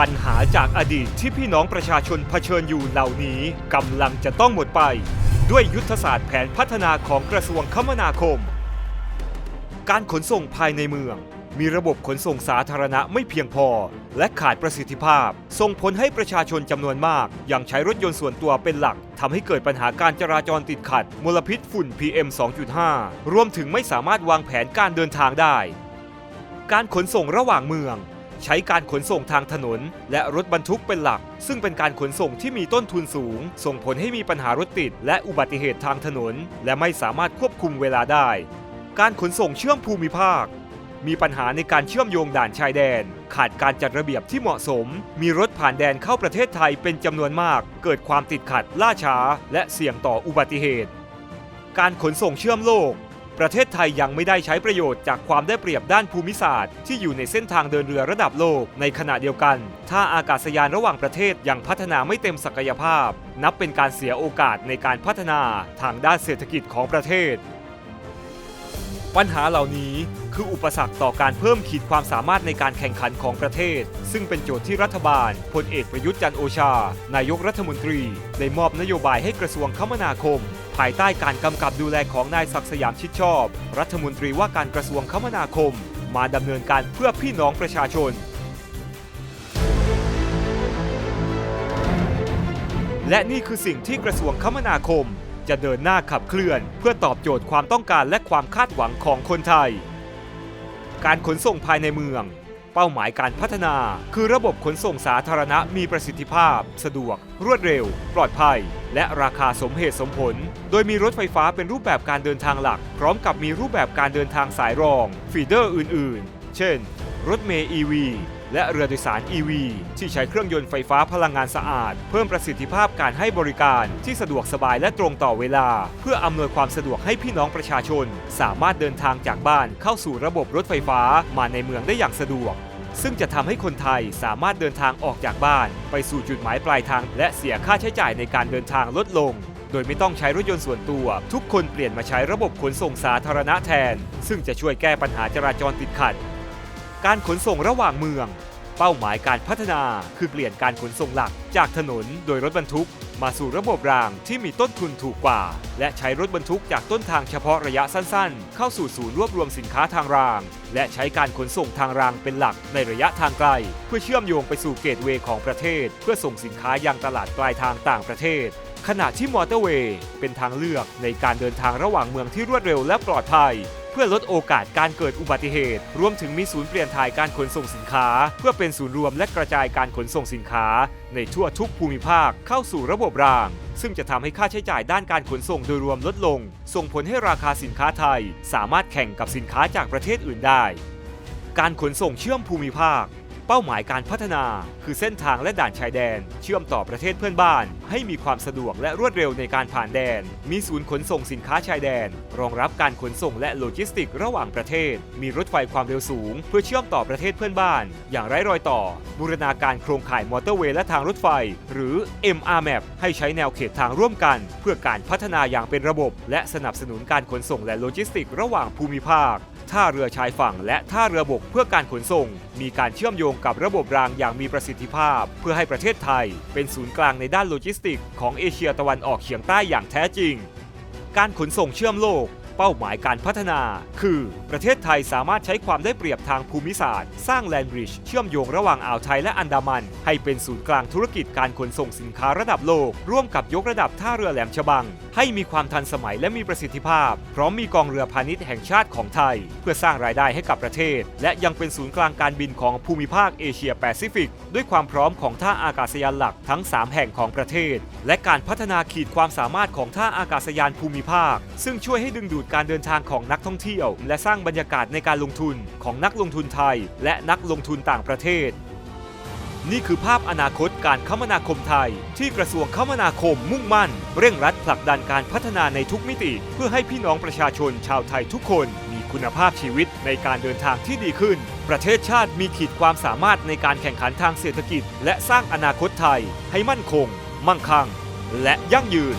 ปัญหาจากอดีตที่พี่น้องประชาชนเผชิญอยู่เหล่านี้กำลังจะต้องหมดไป ด้วยยุทธศาสตร์แผนพัฒนาของกระทรวงคมนาคม การขนส่งภายในเมือง มีระบบขนส่งสาธารณะไม่เพียงพอ และขาดประสิทธิภาพ ส่งผลให้ประชาชนจำนวนมาก ยังใช้รถยนต์ส่วนตัวเป็นหลักทำให้เกิดปัญหาการจราจรติดขัด มลพิษฝุ่น PM 2.5 รวมถึงไม่สามารถวางแผนการเดินทางได้ การขนส่งระหว่างเมือง ใช้การขนส่งทางถนน และรถบรรทุกเป็นหลัก ซึ่งเป็นการขนส่งที่มีต้นทุนสูง ส่งผลให้มีปัญหารถติด และอุบัติเหตุทางถนน และไม่สามารถควบคุมเวลาได้ การขนส่งเชื่อมภูมิภาค มีปัญหาในการเชื่อมโยงด่านชายแดน ขาดการจัดระเบียบที่เหมาะสม มีรถผ่านแดนเข้าประเทศไทยเป็นจำนวนมาก เกิดความติดขัดล่าช้า และเสี่ยงต่ออุบัติเหตุ การขนส่งเชื่อมโลก ประเทศไทยยังไม่ได้ใช้ประโยชน์จากความได้เปรียบด้านภูมิศาสตร์ ที่อยู่ในเส้นทางเดินเรือระดับโลก ในขณะเดียวกันถ้าอากาศยานระหว่างประเทศยังพัฒนาไม่เต็มศักยภาพ นับเป็นการเสียโอกาสในการพัฒนาทางด้านเศรษฐกิจของประเทศ ปัญหาเหล่านี้คืออุปสรรคต่อการเพิ่มขีดความสามารถในการแข่งขันของประเทศ ซึ่งเป็นโจทย์ที่รัฐบาลพลเอกประยุทธ์จันโอชา นายกรัฐมนตรี ได้มอบนโยบายให้กระทรวงคมนาคม ภายใต้การกำกับดูแลของนายศักสยามชิดชอบ รัฐมนตรีว่าการกระทรวงคมนาคม มาดำเนินการเพื่อพี่น้องประชาชน และนี่คือสิ่งที่กระทรวงคมนาคม จะเดินหน้าขับเคลื่อน เพื่อตอบโจทย์ความต้องการและความคาดหวังของคนไทย การขนส่งภายในเมือง เป้าหมายการพัฒนา คือระบบขนส่งสาธารณะมีประสิทธิภาพ สะดวก รวดเร็ว ปลอดภัย และราคาสมเหตุสมผล โดยมีรถไฟฟ้าเป็นรูปแบบการเดินทางหลัก พร้อมกับมีรูปแบบการเดินทางสายรอง ฟีเดอร์อื่น ๆ เช่น รถเมย์ EV และเรือโดยสาร EV ที่ใช้เครื่องยนต์ไฟฟ้าพลังงานสะอาด เพิ่มประสิทธิภาพการให้บริการที่สะดวกสบายและตรงต่อเวลา เพื่ออำนวยความสะดวกให้พี่น้องประชาชน สามารถเดินทางจากบ้านเข้าสู่ระบบรถไฟฟ้ามาในเมืองได้อย่างสะดวก ซึ่งจะทำให้คนไทยสามารถเดินทางออกจากบ้าน ไปสู่จุดหมายปลายทาง และเสียค่าใช้จ่ายในการเดินทางลดลงโดยไม่ต้องใช้รถยนต์ส่วนตัว ทุกคนเปลี่ยนมาใช้ระบบขนส่งสาธารณะแทน ซึ่งจะช่วยแก้ปัญหาจราจรติดขัด การขนส่งระหว่างเมือง เป้าหมายการพัฒนาคือเปลี่ยนการขนส่งหลักจากถนนโดยรถบรรทุก มาสู่ระบบรางที่มีต้นทุนถูกกว่า และใช้รถบรรทุกจากต้นทางเฉพาะระยะสั้นๆ เข้าสู่ศูนย์รวบรวมสินค้าทางราง และใช้การขนส่งทางรางเป็นหลักในระยะทางไกล เพื่อเชื่อมโยงไปสู่เกตเวย์ของประเทศ เพื่อส่งสินค้ายังตลาดปลายทางต่างประเทศขณะที่มอเตอร์เวย์เป็นทางเลือกในการเดินทางระหว่างเมืองที่รวดเร็วและปลอดภัย เพื่อลดโอกาสการเกิดอุบัติเหตุ รวมถึงมีศูนย์เปลี่ยนถ่ายการขนส่งสินค้า เพื่อเป็นศูนย์รวมและกระจายการขนส่งสินค้า ในทั่วทุกภูมิภาคเข้าสู่ระบบราง ซึ่งจะทำให้ค่าใช้จ่ายด้านการขนส่งโดยรวมลดลง ส่งผลให้ราคาสินค้าไทย สามารถแข่งกับสินค้าจากประเทศอื่นได้ การขนส่งเชื่อมภูมิภาค เป้าหมายการพัฒนา คือเส้นทางและด่านชายแดน เชื่อมต่อประเทศเพื่อนบ้าน ให้มีความสะดวกและรวดเร็วในการผ่านแดน มีศูนย์ขนส่งสินค้าชายแดน รองรับการขนส่งและโลจิสติกระหว่างประเทศ มีรถไฟความเร็วสูง เพื่อเชื่อมต่อประเทศเพื่อนบ้าน อย่างไร้รอยต่อ บูรณาการโครงข่ายมอเตอร์เวย์และทางรถไฟ หรือ MRMAP ให้ใช้แนวเขตทางร่วมกัน เพื่อการพัฒนาอย่างเป็นระบบ และสนับสนุนการขนส่งและโลจิสติกระหว่างภูมิภาค ท่าเรือชายฝั่ง และท่าเรือบกเพื่อการขนส่ง มีการเชื่อมโยงกับระบบรางอย่างมีประสิทธิภาพ เพื่อให้ประเทศไทย เป็นศูนย์กลางในด้านโลจิสติก ของเอเชียตะวันออกเฉียงใต้อย่างแท้จริง การขนส่งเชื่อมโลก เป้าหมายการพัฒนา คือ ประเทศไทยสามารถใช้ความได้เปรียบทางภูมิศาสตร์ สร้างแลนบริดจ์เชื่อมโยงระหว่างอ่าวไทยและอันดามัน ให้เป็นศูนย์กลางธุรกิจการขนส่งสินค้าระดับโลก ร่วมกับยกระดับท่าเรือแหลมฉบัง ให้มีความทันสมัยและมีประสิทธิภาพ พร้อมมีกองเรือพาณิชย์แห่งชาติของไทย เพื่อสร้างรายได้ให้กับประเทศ และยังเป็นศูนย์กลางการบินของภูมิภาคเอเชียแปซิฟิกด้วยความพร้อมของท่าอากาศยานหลักทั้ง 3 แห่งของประเทศ และการพัฒนาขีดความสามารถของท่าอากาศยานภูมิภาค ซึ่งช่วยให้ดึงดูดการเดินทางของนักท่องเที่ยว และสร้างบรรยากาศในการลงทุนของนักลงทุนไทย และนักลงทุนต่างประเทศ นี่คือภาพอนาคตการคมนาคมไทย ที่กระทรวงคมนาคมมุ่งมั่น เร่งรัดผลักดันการพัฒนาในทุกมิติ เพื่อให้พี่น้องประชาชนชาวไทยทุกคนมีคุณภาพชีวิตในการเดินทางที่ดีขึ้น ประเทศชาติมีขีดความสามารถในการแข่งขันทางเศรษฐกิจ และสร้างอนาคตไทย ให้มั่นคง มั่งคั่ง และยั่งยืน